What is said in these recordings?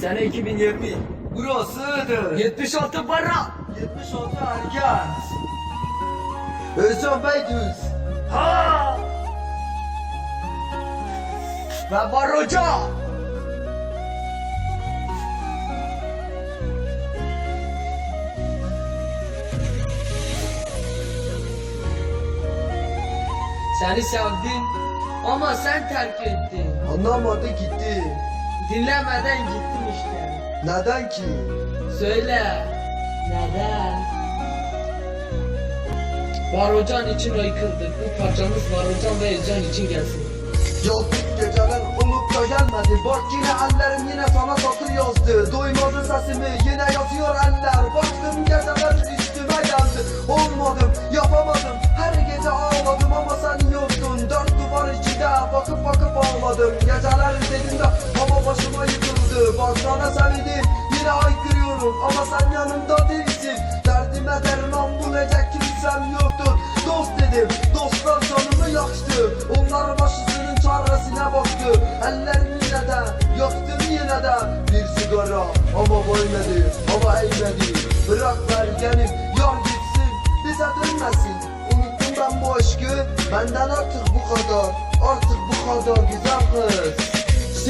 Sene 2020. Burasıdır. 76 para. 76 erken. Özcan Beydüz. Ha! Ve var hoca. Seni sevdim ama sen terk ettin. Anlamadı gitti. Dinlemeden gittin işte. Neden ki? Söyle. Neden? Var hocan için yıkıldık. Bu parçamız var hocan ve Özcan için gelsin. Yazdık geceler olup da gelmedi Bak yine ellerim yine sana satır yazdı Duymadı sesimi yine yazıyor eller Baktım geceler üstüme geldi Olmadım yapamadım her gece ağladım ama sen yoktun Dört duvar içinde bakıp bakıp ağladım Geceler üzerinde hava başıma yıkıldı. Bak sana sevindim yine haykırıyorum. Ama sen yanımda değilsin. Derdime derman bulacak kimsem yoktur Dost dedim dostlar canımı yaktı Onlar başısının çaresine baktı. Ellerim yine de yaktım yine de. Bir sigara ama koymadı ama eğmedi. Bırak vergenim yar gitsin. Bize dönmesin. Unuttum ben bu aşkı. Benden artık bu kadar Artık bu kadar güzel kız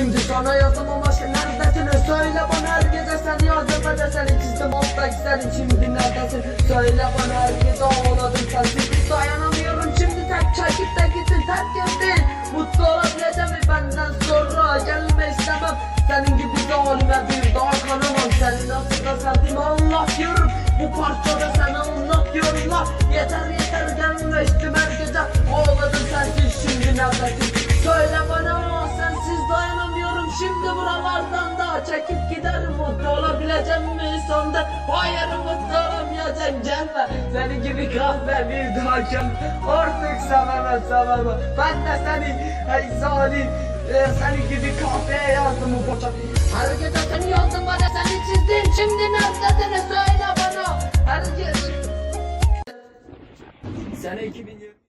Şimdi sana yazdım ama sen neredesin? Söyle bana. Her gece seni yazdım ben de seni çizdim altta isterim şimdi neredesin? Söyle bana her gece ağladım sensiz Dayanamıyorum şimdi tek çekip de gittin terk ettin Mutlu olabileceğim mi benden sonra gelme istemem. Senin gibi zalime bir daha kanamam. Seni nasıl da sevdim anlatıyorum. Bu parçada seni anlatıyorum la Yeter yeter çekip giderim mutlu olabileceğim mi sonda Hayır mutlu olamayacağım gelme Seni gibi kahve bir gelme Artık sevemem sevemem. Ben de seni ey zalim e, Seni gibi kahveye yazdım bu poça Her gece seni yazdım bana seni çizdim. Şimdi neredesin söyle bana. Her gece. Sene 2020